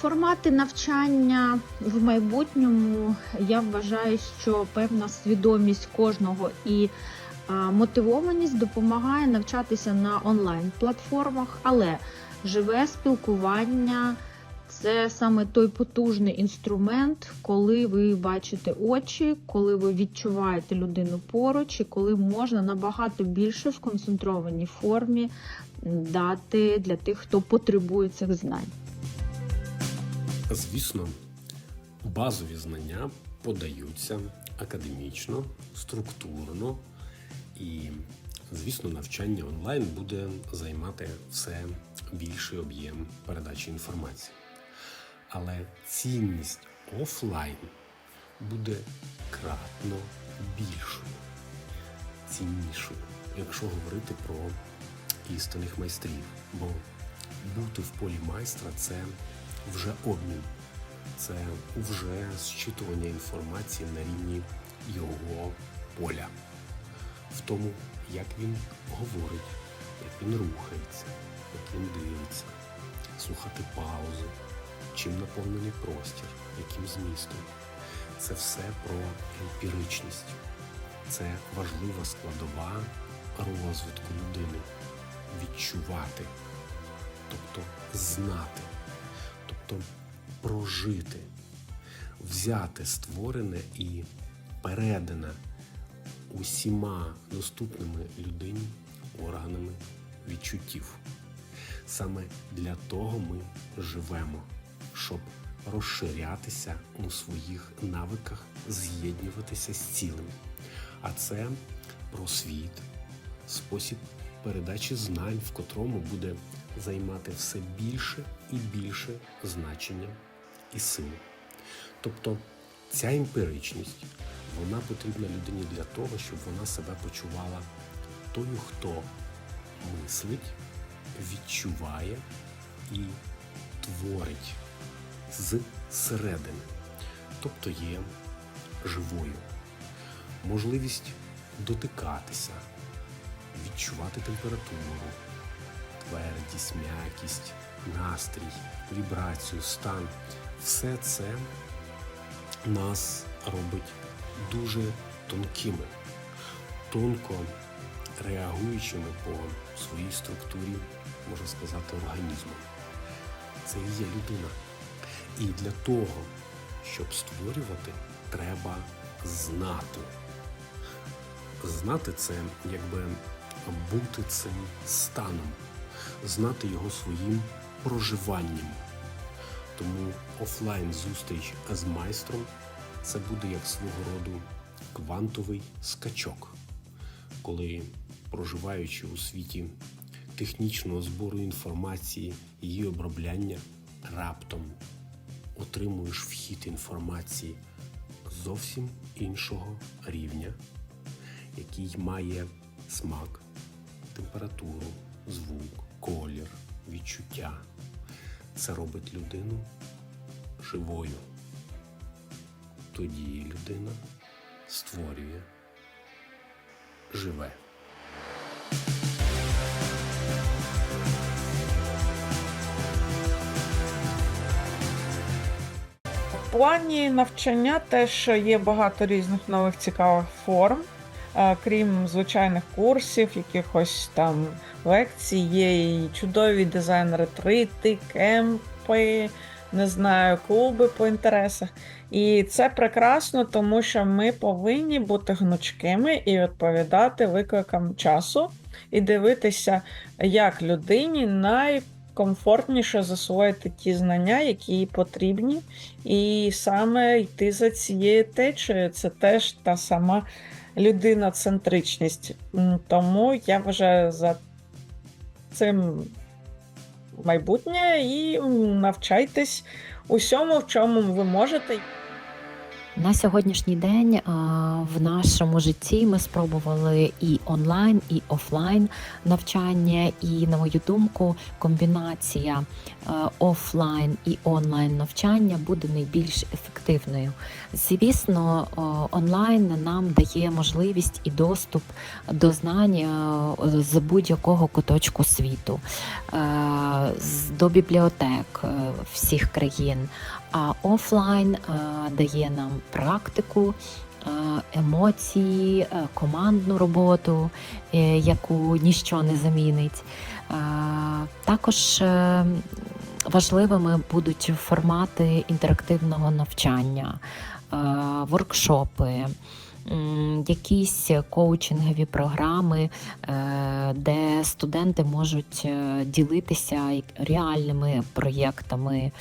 Формати навчання в майбутньому я вважаю, що певна свідомість кожного і мотивованість допомагає навчатися на онлайн-платформах, але живе спілкування це саме той потужний інструмент, коли ви бачите очі, коли ви відчуваєте людину поруч, і коли можна набагато більше в концентрованій формі дати для тих, хто потребує цих знань. Звісно, базові знання подаються академічно, структурно, і, звісно, навчання онлайн буде займати все більший об'єм передачі інформації. Але цінність офлайн буде кратно більшою, ціннішою, якщо говорити про істинних майстрів. Бо бути в полі майстра це вже обмін, це вже зчитування інформації на рівні його поля, в тому, як він говорить, як він рухається, як він дивиться, слухати паузи, чим наповнений простір, яким змістом. Це все про емпіричність. Це важлива складова розвитку людини. Відчувати, тобто знати, тобто прожити, взяти створене і передане усіма доступними людині органами відчуттів. Саме для того ми живемо, щоб розширятися у своїх навиках, з'єднуватися з цілим. А це про світ, спосіб передачі знань, в котрому буде займати все більше і більше значення і сили. Тобто ця емпіричність вона потрібна людині для того, щоб вона себе почувала тою, хто мислить, відчуває і творить з середини, тобто є живою. Можливість дотикатися, відчувати температуру, твердість, м'якість, настрій, вібрацію, стан все це нас робить дуже тонкими, тонко реагуючими по своїй структурі, можна сказати, організму. Це і є людина. І для того, щоб створювати, треба знати. Знати це якби бути цим станом, знати його своїм проживанням. Тому офлайн зустріч з майстром це буде як свого роду квантовий скачок, коли проживаючи у світі технічного збору інформації, її обробляння, раптом отримуєш вхід інформації зовсім іншого рівня, який має смак, температуру, звук, колір, відчуття. Це робить людину живою. Тоді людина створює, живе. Плані навчання теж є багато різних нових цікавих форм. Е, Крім звичайних курсів, якихось там лекцій, є і чудові дизайн-ретрити, кемпи, не знаю, клуби по інтересах. І це прекрасно, тому що ми повинні бути гнучкими і відповідати викликам часу, і дивитися, як людині найкомфортніше засвоїти ті знання, які потрібні, і саме йти за цією течею. Це теж та сама людиноцентричність. М, Тому я вважаю за цим майбутнє і навчайтесь усьому, в чому ви можете. На сьогоднішній день в нашому житті ми спробували і онлайн, і офлайн навчання. І, на мою думку, комбінація офлайн і онлайн навчання буде найбільш ефективною. Звісно, онлайн нам дає можливість і доступ до знань з будь-якого куточку світу, до бібліотек е, всіх країн. А офлайн дає нам практику, е, емоції, е, командну роботу, е, яку ніщо не замінить. Також важливими будуть формати інтерактивного навчання, воркшопи. Якісь коучингові програми, де студенти можуть ділитися реальними проєктами.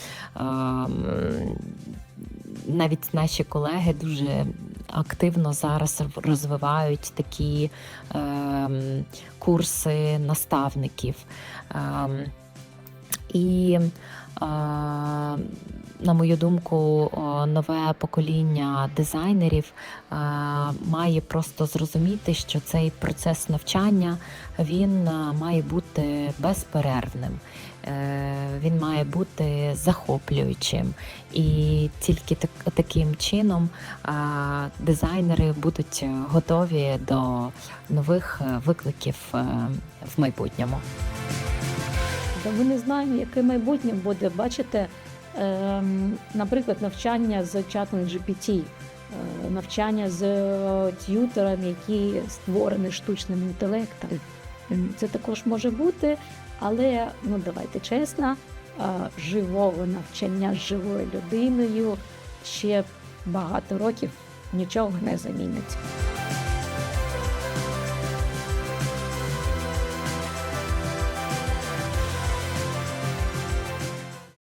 Навіть наші колеги дуже активно зараз розвивають такі е, курси наставників. Е, І, е, на мою думку, нове покоління дизайнерів е, має просто зрозуміти, що цей процес навчання він е, має бути безперервним. Е, Він має бути захоплюючим, і тільки так, таким чином дизайнери будуть готові до нових викликів в майбутньому. Ми не знаємо, яке майбутнє буде. Бачите, наприклад, навчання з чатом GPT, е, навчання з е, т'ютерами, які створені штучним інтелектом. Ем, Це також може бути, але ну давайте чесно, е, живого навчання з живою людиною ще багато років нічого не замінить.